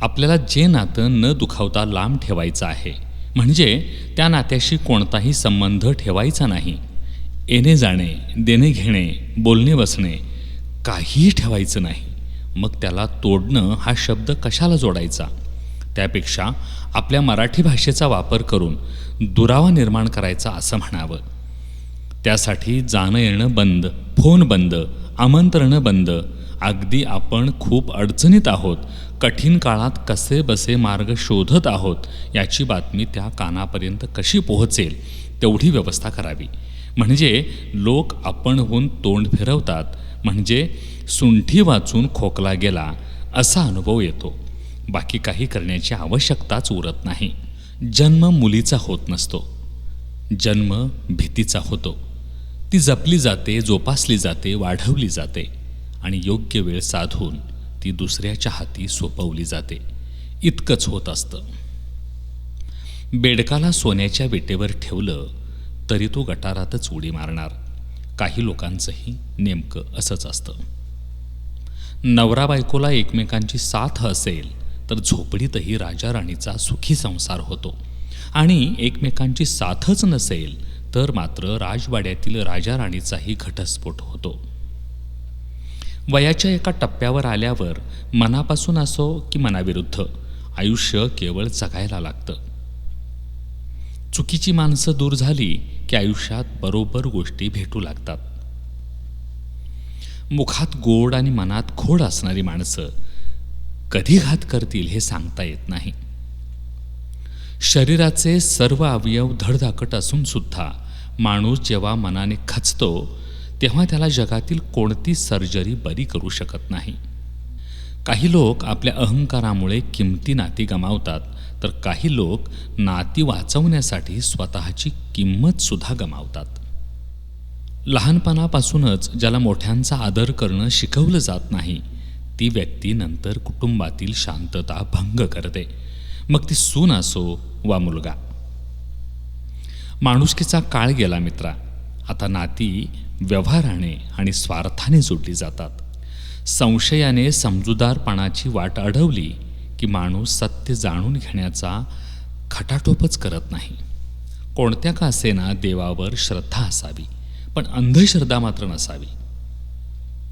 आपल्याला जे नातं न दुखावता लांब ठेवायचं आहे म्हणजे त्या नात्याशी कोणताही संबंध ठेवायचा नाही. येणे जाणे देणे घेणे बोलणे बसणे काहीही ठेवायचं नाही. मग त्याला तोडणं हा शब्द कशाला जोडायचा? त्यापेक्षा आपल्या मराठी भाषेचा वापर करून दुरावा निर्माण करायचा असं म्हणावं. त्यासाठी जाणं येणं बंद फोन बंद आमंत्रणं बंद. अगदी आपण खूप अडचणीत आहोत. कठीण काळात कसे बसे मार्ग शोधत आहोत याची बातमी त्या कानापर्यंत कशी पोहोचेल तेवढी व्यवस्था करावी. म्हणजे लोक आपणहून तोंड फिरवतात म्हणजे सुंठी वाचून खोकला गेला असा अनुभव येतो. बाकी काही करण्याची आवश्यकताच उरत नाही. जन्म मुलीचा होत नसतो. जन्म भीतीचा होतो. ती जपली जाते जोपासली जाते वाढवली जाते आणि योग्य वेळ साधून ती दुसऱ्याच्या हाती सोपवली जाते. इतकंच होत असतं. बेडकाला सोन्याच्या विटेवर ठेवलं तरी तो गटारातच उडी मारणार. काही लोकांचंही नेमकं असंच असतं. नवरा बायकोला एकमेकांची साथ असेल तर झोपडीतही राजा राणीचा सुखी संसार होतो आणि एकमेकांची साथच नसेल तर मात्र राजवाड्यातील राजा राणीचाही घटस्फोट होतो. वयाच्या एका टप्प्यावर आल्यावर मनापासून असो की मनाविरुद्ध आयुष्य केवळ जगायला लागतं. चुकीची माणसं दूर झाली की आयुष्यात बरोबर गोष्टी भेटू लागतात. मुखात गोड आणि मनात खोड असणारी माणसं कधी घात करतील हे सांगता येत नाही. शरीराचे सर्व अवयव धडधाकट असून सुद्धा माणूस जेव्हा मनाने खचतो तेव्हा त्याला जगातील कोणती सर्जरी बरी करू शकत नाही. काही लोक आपल्या अहंकारामुळे किमती नाती गमावतात तर काही लोक नाती वाचवण्यासाठी स्वतःची किंमत सुद्धा गमावतात. लहानपणापासूनच ज्याला मोठ्यांचा आदर करणं शिकवलं जात नाही ती व्यक्ती नंतर कुटुंबातील शांतता भंग करते. मग ती सून असो वा मुलगा. माणुसकीचा काळ गेला मित्रा. आता नाती व्यवहाराने आणि स्वार्थाने जोडली जातात. संशयाने समजूदारपणाची वाट अडवली की माणूस सत्य जाणून घेण्याचा खटाटोपच करत नाही. कोणत्या का असेना देवावर श्रद्धा असावी पण अंधश्रद्धा मात्र नसावी.